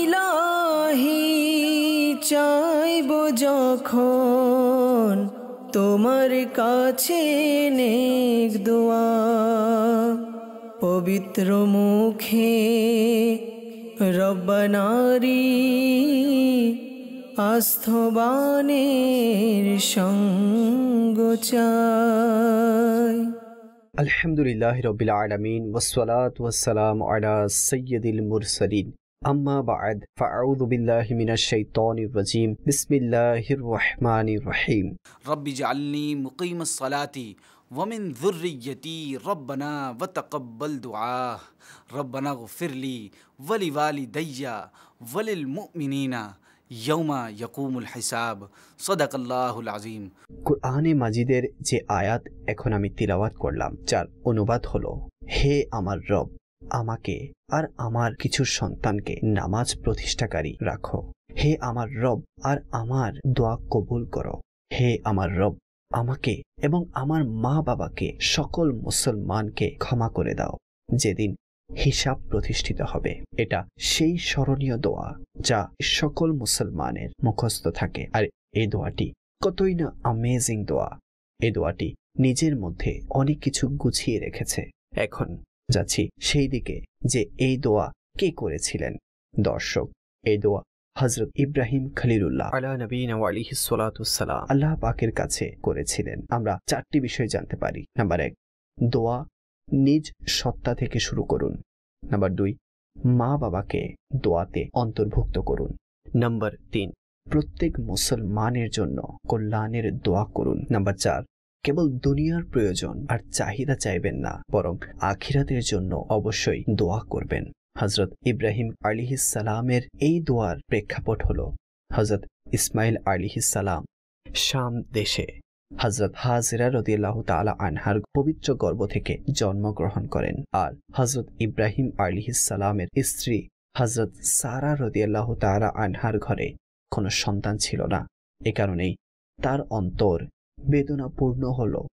ইলাহি, চাইব যখন তোমার কাছে নেক দোয়া, পবিত্র মুখে রব্বানারি আস্থবানের সঙ্গ চাই। আলহামদুলিল্লাহ রবিল আলমিন ওসলাত ওয়াসালাম আলা সৈয়দুল মুরসলিন। আম্মা বাদ ফাউযু বিল্লাহি মিনাশ শাইতানির রাজিম বিসমিল্লাহির রহমানির রহিম رب اجعلني مقيم الصلاة ومن ذريتي ربنا وتقبل دعاه ربنا اغفر لي ولوالدي وللمؤمنين يوم يقوم الحساب صدق الله العظيم কোরআনে মাজিদের যে আয়াত এখন আমি তিলাওয়াত করলাম যার অনুবাদ হলো হে আমার রব আমাকে আর আমার কিছু সন্তানকে নামাজ প্রতিষ্ঠাকারী রাখো। হে আমার রব, আর আমার দোয়া কবুল করো। হে আমার রব, আমাকে এবং আমার মা বাবাকে সকল মুসলমানকে ক্ষমা করে দাও। যেদিন হিসাব প্রতিষ্ঠিত হবে, এটা সেই স্মরণীয় দোয়া যা সকল মুসলমানের মুখস্থ থাকে। আর এই দোয়াটি কতই না আমেজিং দোয়া। এ দোয়াটি নিজের মধ্যে অনেক কিছু গুছিয়ে রেখেছে। এখন যাচ্ছি। সেই দিকে যে এই দোয়া কে করেছিলেন? দর্শক এই দোয়া হজরত ইব্রাহিম খলিলুল্লাহ আল্লাহ পাকের কাছে করেছিলেন। আমরা চারটি বিষয় জানতে পারি। নাম্বার এক দোয়া নিজ সত্তা থেকে শুরু করুন। নাম্বার দুই মা বাবাকে দোয়াতে অন্তর্ভুক্ত করুন। নাম্বার তিন প্রত্যেক মুসলমানের জন্য কল্যাণের দোয়া করুন। নাম্বার চার কেবল দুনিয়ার প্রয়োজন আর চাহিদা চাইবেন না, বরং আখিরাতের জন্য অবশ্যই দোয়া করবেন। হজরত ইব্রাহিম সালামের এই দোয়ার প্রেক্ষাপট হল হজরত ইসমাইল সালাম, শাম দেশে। হজরত হাজরা রদিয়াল্লাহ তালা আনহার পবিত্র গর্ভ থেকে জন্মগ্রহণ করেন। আর হজরত ইব্রাহিম সালামের স্ত্রী হজরত সারা রদিয়াল্লাহ তালা আনহার ঘরে কোনো সন্তান ছিল না। এ কারণেই তার অন্তর বেদনাপূর্ণ হল।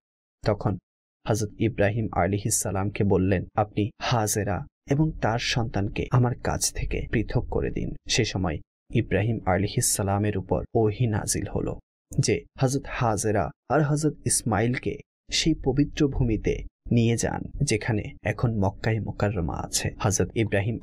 তখন হজরত ইব্রাহিম সালামকে বললেন, আপনি হাজেরা এবং তার সন্তানকে আমার কাছ থেকে পৃথক করে দিন। সে সময় ইব্রাহিম সালামের উপর ওহি নাজিল হল যে হজরত হাজেরা আর হজরত ইসমাইলকে সেই পবিত্র ভূমিতে নিয়ে যান, যেখানে এখন মক্কায় মোকাররমা আছে। হজরত ইব্রাহিম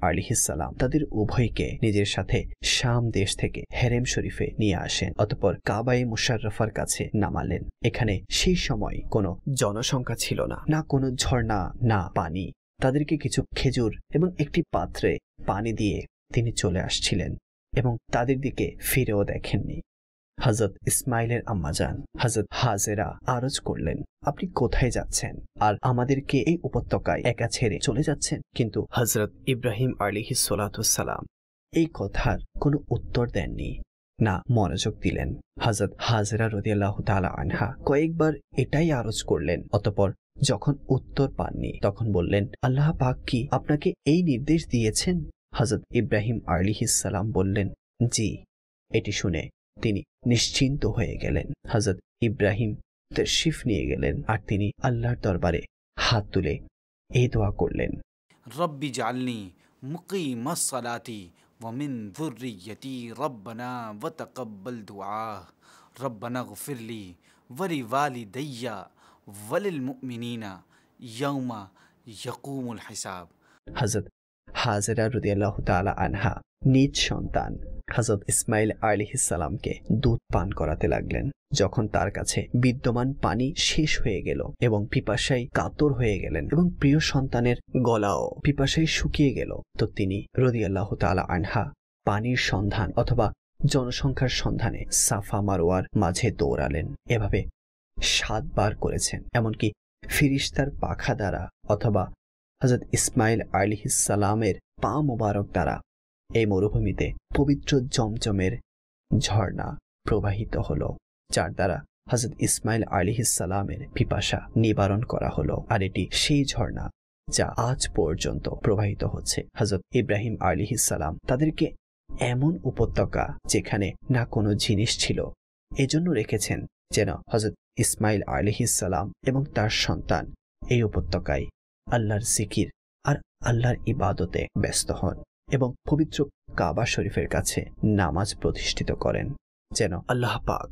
সালাম তাদের উভয়কে নিজের সাথে শাম দেশ থেকে হেরেম শরীফে নিয়ে আসেন, অতপর কাবাই মুশাররফার কাছে নামালেন। এখানে সেই সময় কোনো জনসংখ্যা ছিল না না কোনো ঝর্ণা, না পানি। তাদেরকে কিছু খেজুর এবং একটি পাত্রে পানি দিয়ে তিনি চলে আসছিলেন এবং তাদের দিকে ফিরেও দেখেননি। হজরত ইসমাইলের আম্মাজান হজরত হাজেরা আরজ করলেন, আপনি কোথায় যাচ্ছেন? আর আমাদেরকে এই উপত্যকায় একা ছেড়ে চলে যাচ্ছেন? কিন্তু হজরত ইব্রাহিম আলিহি সালাম এই কথার কোনো উত্তর দেননি, না মনোযোগ দিলেন। হজরত হাজরা রদিয়াল্লাহ তালা আনহা কয়েকবার এটাই আরজ করলেন, অতপর যখন উত্তর পাননি, তখন বললেন, আল্লাহ পাক কি আপনাকে এই নির্দেশ দিয়েছেন? হজরত ইব্রাহিম সালাম বললেন, জি, এটি শুনে তিনি নিশ্চিন্ত হয়ে গেলেন হজরত ইব্রাহিম তশিফ নিয়ে গেলেন আর তিনি আল্লাহর দরবারে হাত তুলে এই দোয়া করলেন رب اجعلني مقيم الصلاة ومن ذريتي ربنا وتقبل دعاه ربنا اغفر لي ولوالدي وللمؤمنين يوم يقوم الحساب হজরত হাজরা রুদিয়াল্লাহ তালা আনহা নিজ সন্তান হজরত ইসমাইল আলিহিসাল্লামকে দুধ পান করাতে লাগলেন। যখন তার কাছে বিদ্যমান পানি শেষ হয়ে গেল এবং পিপাসাই কাতর হয়ে গেলেন এবং প্রিয় সন্তানের গলাও পিপাসাই শুকিয়ে গেল, তো তিনি রদিয়াল্লাহ তালা আনহা পানির সন্ধান অথবা জনসংখ্যার সন্ধানে সাফা মারোয়ার মাঝে দৌড়ালেন। এভাবে সাতবার করেছেন, এমনকি ফিরিস্তার পাখা দ্বারা অথবা হজরত ইসমাইল আলিহিসালামের পা মোবারক দ্বারা এই মরুভূমিতে পবিত্র জমজমের ঝর্ণা প্রবাহিত হল, যার দ্বারা হজরত ইসমাইল আলিহিসালামের পিপাসা নিবারণ করা হলো। আর এটি সেই ঝর্ণা যা আজ পর্যন্ত প্রবাহিত হচ্ছে। হজরত ইব্রাহিম আলিহিসাল্লাম তাদেরকে এমন উপত্যকা যেখানে না কোনো জিনিস ছিল, এজন্য রেখেছেন যেন হজরত ইসমাইল আলিহিসাল্লাম এবং তার সন্তান এই উপত্যকায় আল্লাহর সিকির আর আল্লাহর ইবাদতে ব্যস্ত হন। এবং পবিত্র কাবা শরীফের কাছে নামাজ প্রতিষ্ঠিত করেন, যেন আল্লাহ পাক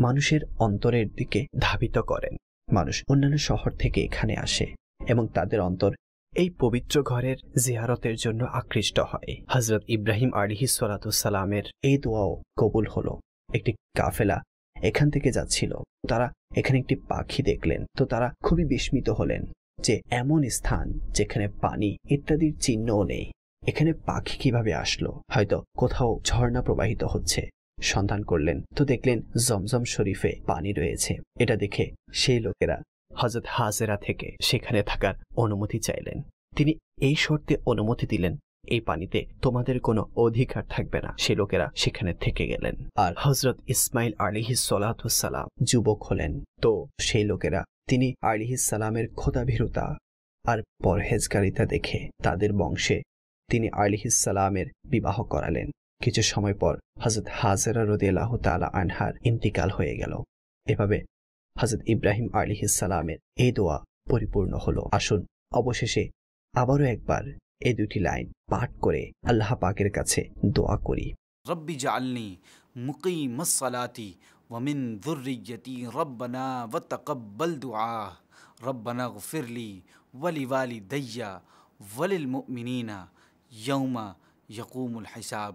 মানুষের অন্তরের দিকে ধাবিত করেন। মানুষ অন্যান্য শহর থেকে এখানে আসে এবং তাদের অন্তর এই পবিত্র ঘরের জিয়ারতের জন্য আকৃষ্ট হয়। হজরত ইব্রাহিম আলিহি সালামের এই দোয়াও কবুল হলো। একটি কাফেলা এখান থেকে যাচ্ছিল। তারা এখানে একটি পাখি দেখলেন। তো তারা খুবই বিস্মিত হলেন যে, এমন স্থান যেখানে পানি ইত্যাদির চিহ্নও নেই। এখানে পাখি কীভাবে আসলো? হয়তো কোথাও ঝর্ণা প্রবাহিত হচ্ছে। সন্ধান করলেন। তো দেখলেন জমজম শরীফে পানি রয়েছে। এটা দেখে সেই লোকেরা হজরত হাজেরা থেকে সেখানে থাকার অনুমতি চাইলেন। তিনি এই শর্তে অনুমতি দিলেন, এই পানিতে তোমাদের কোনো অধিকার থাকবে না। সে লোকেরা সেখানে থেকে গেলেন। আর হজরত ইসমাইল আলিহি সালাম যুবক হলেন। তো সেই লোকেরা তিনি আলিহিস সালামের খোদাভীরতা আর পরহেজকারিতা দেখে তাদের বংশে তিনি আলিহিসালামের বিবাহ করালেন। কিছু সময় পর হজরত হাজেরা রদিয়াল্লাহ তালা আনহার ইন্তিকাল হয়ে গেল। এভাবে হজরত ইব্রাহিম আলিহিসালামের এই দোয়া পরিপূর্ণ হল। আসুন, অবশেষে আবারও একবার এই দুটি লাইন পাঠ করে আল্লাহ পাকের কাছে দোয়া করি। রব্বি জালনি মুকিমাস সালাতি ومن ذريتي ربنا وتقبل دعاء ربنا اغفر لي ولوالدي وللمؤمنين হিসাব।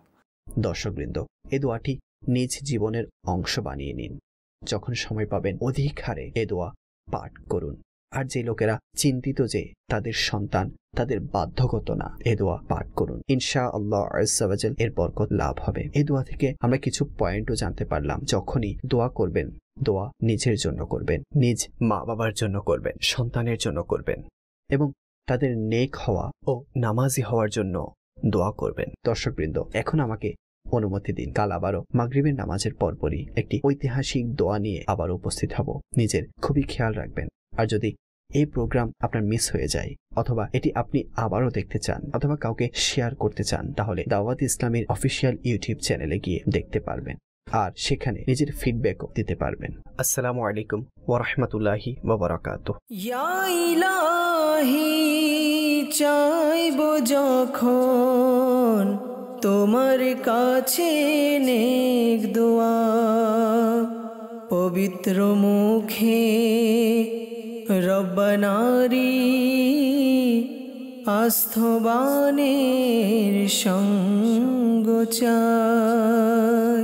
দর্শকবৃন্দ, এ দোয়াটি নিজ জীবনের অংশ বানিয়ে নিন। যখন সময় পাবেন, অধিক হারে এ দোয়া পাঠ করুন। আর যে লোকেরা চিন্তিত যে তাদের সন্তান, তাদের বাধ্যগত না, এ দোয়া পাঠ করুন। ইনশা আল্লাহ আজাল এর বরকত লাভ হবে। এ দোয়া থেকে আমরা কিছু পয়েন্টও জানতে পারলাম। যখনই দোয়া করবেন, দোয়া নিজের জন্য করবেন, নিজ মা বাবার জন্য করবেন, সন্তানের জন্য করবেন। এবং তাদের নেক হওয়া ও নামাজি হওয়ার জন্য দোয়া করবেন। দর্শকবৃন্দ, এখন আমাকে অনুমতি দিন। কাল আবারও মাগরিবের নামাজের পরপরই একটি ঐতিহাসিক দোয়া নিয়ে আবার উপস্থিত হব। নিজের খুবই খেয়াল রাখবেন। আর যদি এই প্রোগ্রাম আপনার মিস হয়ে যায় অথবা এটি আপনি আবারও দেখতে চান অথবা কাউকে শেয়ার করতে চান, তাহলে দাওয়াত ইসলামের অফিসিয়াল ইউটিউব চ্যানেলে গিয়ে দেখতে পারবেন। আর সেখানে নিজের ফিডব্যাকও দিতে পারবেন। আসসালামু আলাইকুম ওরহমতুল্লাহি বাবরাকাত চাইব যখন তোমার কাছে নেক দোয়া, পবিত্র মুখে রব্বানারি আস্থবানের সঙ্গ চাই।